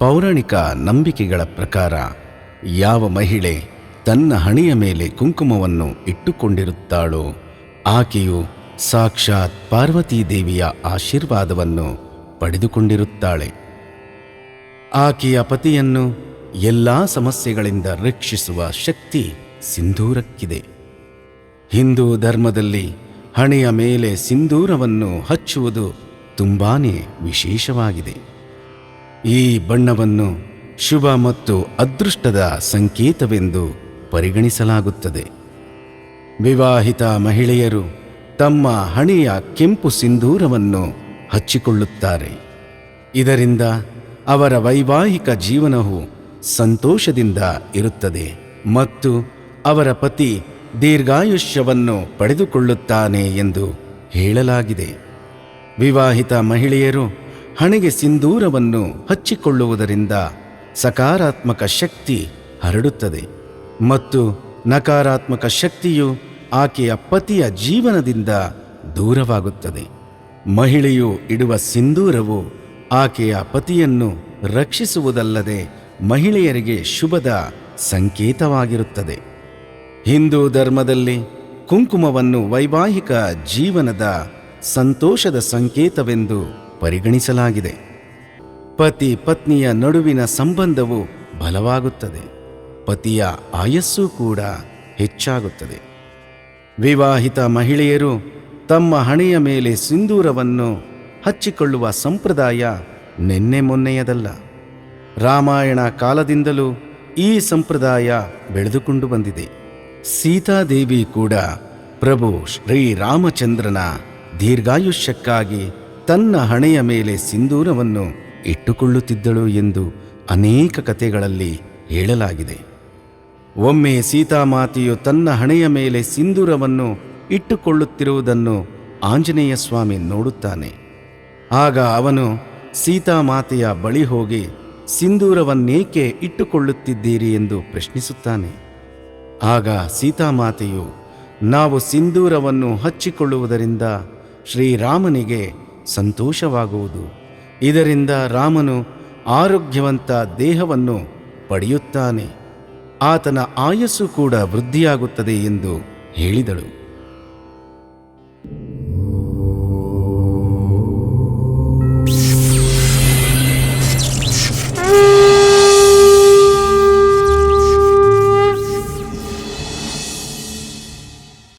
ಪೌರಾಣಿಕ ನಂಬಿಕೆಗಳ ಪ್ರಕಾರ, ಯಾವ ಮಹಿಳೆ ತನ್ನ ಹಣೆಯ ಮೇಲೆ ಕುಂಕುಮವನ್ನು ಇಟ್ಟುಕೊಂಡಿರುತ್ತಾಳೋ, ಆಕೆಯು ಸಾಕ್ಷಾತ್ ಪಾರ್ವತೀದೇವಿಯ ಆಶೀರ್ವಾದವನ್ನು ಪಡೆದುಕೊಂಡಿರುತ್ತಾಳೆ. ಆಕೆಯ ಪತಿಯನ್ನು ಎಲ್ಲಾ ಸಮಸ್ಯೆಗಳಿಂದ ರಕ್ಷಿಸುವ ಶಕ್ತಿ ಸಿಂಧೂರಕ್ಕಿದೆ. ಹಿಂದೂ ಧರ್ಮದಲ್ಲಿ ಹಣೆಯ ಮೇಲೆ ಸಿಂಧೂರವನ್ನು ಹಚ್ಚುವುದು ತುಂಬಾನೇ ವಿಶೇಷವಾಗಿದೆ. ಈ ಬಣ್ಣವನ್ನು ಶುಭ ಮತ್ತು ಅದೃಷ್ಟದ ಸಂಕೇತವೆಂದು ಪರಿಗಣಿಸಲಾಗುತ್ತದೆ. ವಿವಾಹಿತ ಮಹಿಳೆಯರು ತಮ್ಮ ಹಣೆಯ ಕೆಂಪು ಸಿಂಧೂರವನ್ನು ಹಚ್ಚಿಕೊಳ್ಳುತ್ತಾರೆ. ಇದರಿಂದ ಅವರ ವೈವಾಹಿಕ ಜೀವನವು ಸಂತೋಷದಿಂದ ಇರುತ್ತದೆ ಮತ್ತು ಅವರ ಪತಿ ದೀರ್ಘಾಯುಷ್ಯವನ್ನು ಪಡೆದುಕೊಳ್ಳುತ್ತಾನೆ ಎಂದು ಹೇಳಲಾಗಿದೆ. ವಿವಾಹಿತ ಮಹಿಳೆಯರು ಹಣೆಗೆ ಸಿಂಧೂರವನ್ನು ಹಚ್ಚಿಕೊಳ್ಳುವುದರಿಂದ ಸಕಾರಾತ್ಮಕ ಶಕ್ತಿ ಹರಡುತ್ತದೆ. ಮತ್ತು ನಕಾರಾತ್ಮಕ ಶಕ್ತಿಯು ಆಕೆಯ ಪತಿಯ ಜೀವನದಿಂದ ದೂರವಾಗುತ್ತದೆ. ಮಹಿಳೆಯು ಇಡುವ ಸಿಂಧೂರವು ಆಕೆಯ ಪತಿಯನ್ನು ರಕ್ಷಿಸುವುದಲ್ಲದೆ ಮಹಿಳೆಯರಿಗೆ ಶುಭದ ಸಂಕೇತವಾಗಿರುತ್ತದೆ. ಹಿಂದೂ ಧರ್ಮದಲ್ಲಿ ಕುಂಕುಮವನ್ನು ವೈವಾಹಿಕ ಜೀವನದ ಸಂತೋಷದ ಸಂಕೇತವೆಂದು ಪರಿಗಣಿಸಲಾಗಿದೆ. ಪತಿ ಪತ್ನಿಯ ನಡುವಿನ ಸಂಬಂಧವು ಬಲವಾಗುತ್ತದೆ. ಪತಿಯ ಆಯಸ್ಸು ಕೂಡ ಹೆಚ್ಚಾಗುತ್ತದೆ. ವಿವಾಹಿತ ಮಹಿಳೆಯರು ತಮ್ಮ ಹಣೆಯ ಮೇಲೆ ಸಿಂಧೂರವನ್ನು ಹಚ್ಚಿಕೊಳ್ಳುವ ಸಂಪ್ರದಾಯ ನಿನ್ನೆ ಮೊನ್ನೆಯದಲ್ಲ. ರಾಮಾಯಣ ಕಾಲದಿಂದಲೂ ಈ ಸಂಪ್ರದಾಯ ಬೆಳೆದುಕೊಂಡು ಬಂದಿದೆ. ಸೀತಾದೇವಿ ಕೂಡ ಪ್ರಭು ಶ್ರೀರಾಮಚಂದ್ರನ ದೀರ್ಘಾಯುಷ್ಯಕ್ಕಾಗಿ ತನ್ನ ಹಣೆಯ ಮೇಲೆ ಸಿಂಧೂರವನ್ನು ಇಟ್ಟುಕೊಳ್ಳುತ್ತಿದ್ದಳು ಎಂದು ಅನೇಕ ಕಥೆಗಳಲ್ಲಿ ಹೇಳಲಾಗಿದೆ. ಒಮ್ಮೆ ಸೀತಾಮಾತೆಯು ತನ್ನ ಹಣೆಯ ಮೇಲೆ ಸಿಂಧೂರವನ್ನು ಇಟ್ಟುಕೊಳ್ಳುತ್ತಿರುವುದನ್ನು ಆಂಜನೇಯ ಸ್ವಾಮಿ ನೋಡುತ್ತಾನೆ. ಆಗ ಅವನು ಸೀತಾಮಾತೆಯ ಬಳಿ ಹೋಗಿ ಸಿಂಧೂರವನ್ನೇಕೆ ಇಟ್ಟುಕೊಳ್ಳುತ್ತಿದ್ದೀರಿ ಎಂದು ಪ್ರಶ್ನಿಸುತ್ತಾನೆ. ಆಗ ಸೀತಾಮಾತೆಯು, ನಾವು ಸಿಂಧೂರವನ್ನು ಹಚ್ಚಿಕೊಳ್ಳುವುದರಿಂದ ಶ್ರೀರಾಮನಿಗೆ ಸಂತೋಷವಾಗುವುದು. ಇದರಿಂದ ರಾಮನು ಆರೋಗ್ಯವಂತ ದೇಹವನ್ನು ಪಡೆಯುತ್ತಾನೆ. ಆತನ ಆಯಸ್ಸು ಕೂಡ ವೃದ್ಧಿಯಾಗುತ್ತದೆ ಎಂದು ಹೇಳಿದಳು.